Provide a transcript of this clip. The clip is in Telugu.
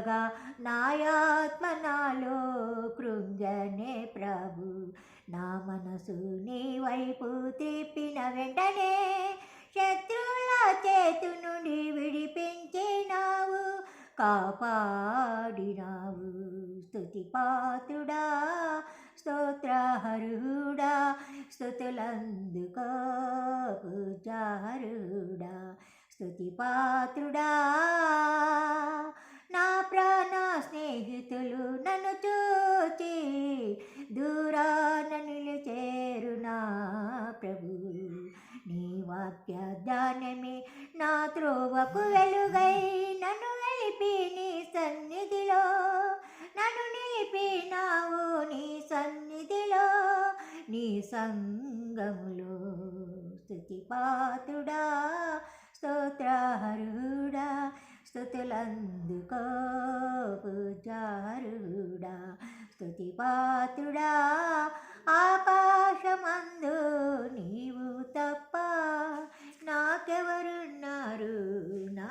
ఉండగా నాయాత్మ నాలో కృంగనే ప్రభు. నా మనసు నీ వైపు త్రిప్పిన వెంటనే శత్రువుల చేతు నుండి విడిపించినావు కాపాడినావు. స్థుతి పాత్రుడా స్తోత్రహరుడా స్థుతులందుకో పూజారుడా. స్థుతి పాత్రుడా చేతులు నన్ను చూచి దూరాన నిలిచేరు నా ప్రభు. నీ వాక్య ధ్యానమే నా త్రోవకు వెలుగై నన్ను వెలిపి నీ సన్నిధిలో. నన్ను నిలిపినావు నీ సన్నిధిలో. నీ సంగములో స్తుతి పాత్రుడా స్తోత్రహరుడా స్థుతులందుకో పూజారుడా స్తుతి పాత్రుడా ఆకాశమందు నీవు తప్ప నాకెవరున్నారు? నా